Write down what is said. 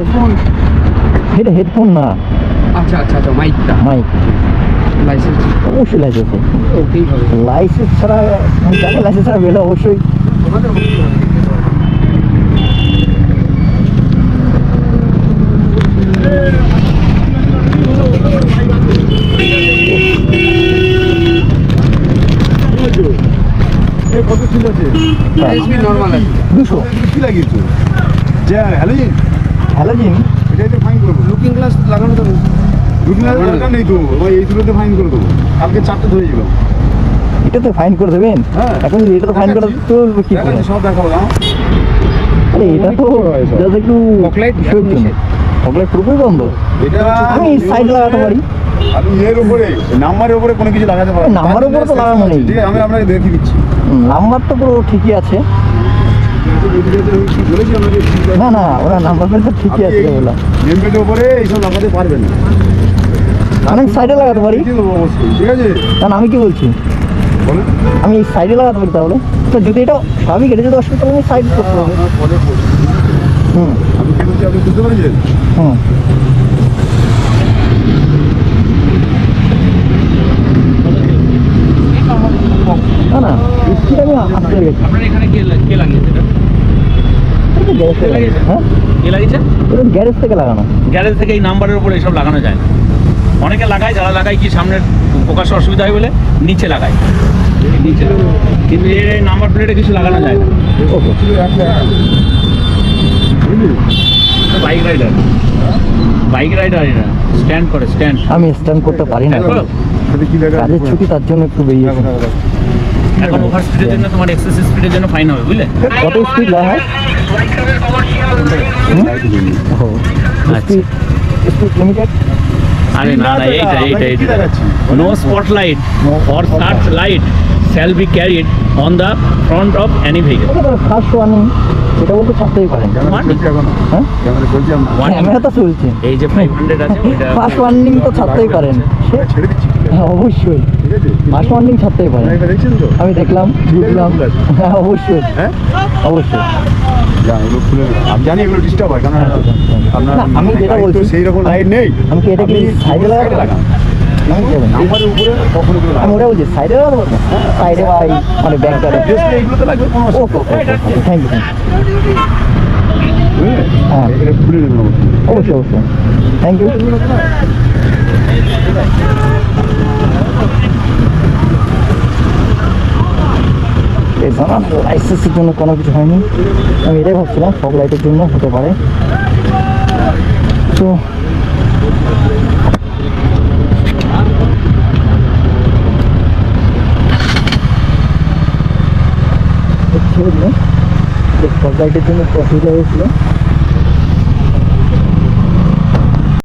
Headphone? এটা headphone না। আচ্ছা আচ্ছা আচ্ছা মাইকটা। মাইক। লাইসেন্স অবশ্যই লাইসেন্স লাইসেন্স ছাড়া জানি লাইসেন্স ছাড়া বেরো অবশ্যই। এই কত ছিল আছে এসবি নর্মাল আছে। দুশো। কি লাগিয়েছো? যে হ্যালোজিন হ্যালোজিন তো ফাইন করব লুকিং গ্লাস লাগানো তো দুদিন আগে দরকার নেই তো ওই এই দুটোতে ফাইন করে দেবো। কালকে চারটে ধরে যাব এটাতে ফাইন করে দেবেন? হ্যাঁ। এখন এটা তো ফাইন করে তো কি করে? সব দেখাবো আরে এটা তো একটু show এর পুরোপুরি বন্ধ। এটা আমি সাইড লাগাতে পারি। আমি এর উপরে নাম্বারের উপরে কোনো কিছু লাগাতে পারব। নাম্বারের উপরে তো লাগানো নেই। ঠিক আছে আমি আপনাকে দেখিয়ে দিচ্ছি। নাম্বার তো পুরো ঠিকই আছে। না না ওরা নাম্বার প্লেট ঠিকই আছে বলা নেম প্লেটের উপরে এইসব লাগাতে পারবেন না। আমি সাইডে লাগাতে পারি। ঠিক আছে? কারণ আমি কি বলছি? আমি এই সাইডে লাগাতে পারি তাহলে? তো যদি এটা স্বাভাবিক এটা যদি অসুবিধা আমি সাইড করতে হবে বলছি। হুম। আমি কি বলছি আপনি বুঝতে পারছেন? হুম। না না। আমি আসতে গেছি আপনার এখানে কে লা- কে লাগিয়েছে এটা গ্যারেজ থেকে লাগানো। হ্যাঁ? কে লাগিয়েছে? গ্যারেজ থেকে লাগানো। গ্যারেজ থেকে এই নাম্বারের উপরে এসব লাগানো যায় না। অনেকে লাগায় যারা লাগায় কি সামনের প্রকাশে অসুবিধা হয় বলে? নিচে লাগায়। নিচে কিন্তু এই নাম্বার প্লেটে কিছু লাগানো যায় না। Bike rider. Bike rider stand করে স্ট্যান্ড। আমি স্ট্যান্ড করতে পারি না? কাজের ছুটি তার জন্য একটু দেখো। এখন ওভার স্পিডের জন্য তোমার এক্সেস স্পিডের জন্য ফাইন হবে বুঝলে? কত স্পিড হয় আচ্ছা। আরে না না এইটা এইটা এইটা। No spotlight or searchlight shall be carried on the front of any vehicle first বলতে ছাড়তেই পারেন ক্যামেরা? হ্যাঁ তো চলছে এই যে আছে ফার্স্ট ওয়ার্নিং তো ছাড়তেই পারেন। হ্যাঁ, ছেড়ে দিচ্ছি হ্যাঁ অবশ্যই ফার্স্ট ওয়ার্নিং ছাড়তেই পারেন। আমি দেখলাম বুঝলাম। হ্যাঁ অবশ্যই। হ্যাঁ? অবশ্যই। এগুলো খুলে আমি জানি এগুলো ডিস্টার্ব হয় কারণ আপনার আমি যেটা বলছি- সেই রকম লাইট নেই। আমি কি এটা কি সাইডে লাগাতে লাগান সাইডে সাইডে এই মানে ব্যাক এগুলো তো লাগবে কোনো থ্যাংক ইউ? হ্যাঁ। অবশ্যই। অবশ্যই থ্যাংক ইউ জানান লাইসেন্সের জন্য কোনো কিছু হয়নি। আমি এটাই ভাবছিলাম ফগ লাইটের জন্য হতে পারে। তো ফগ লাইটের জন্য প্রফিট হয়েছিল।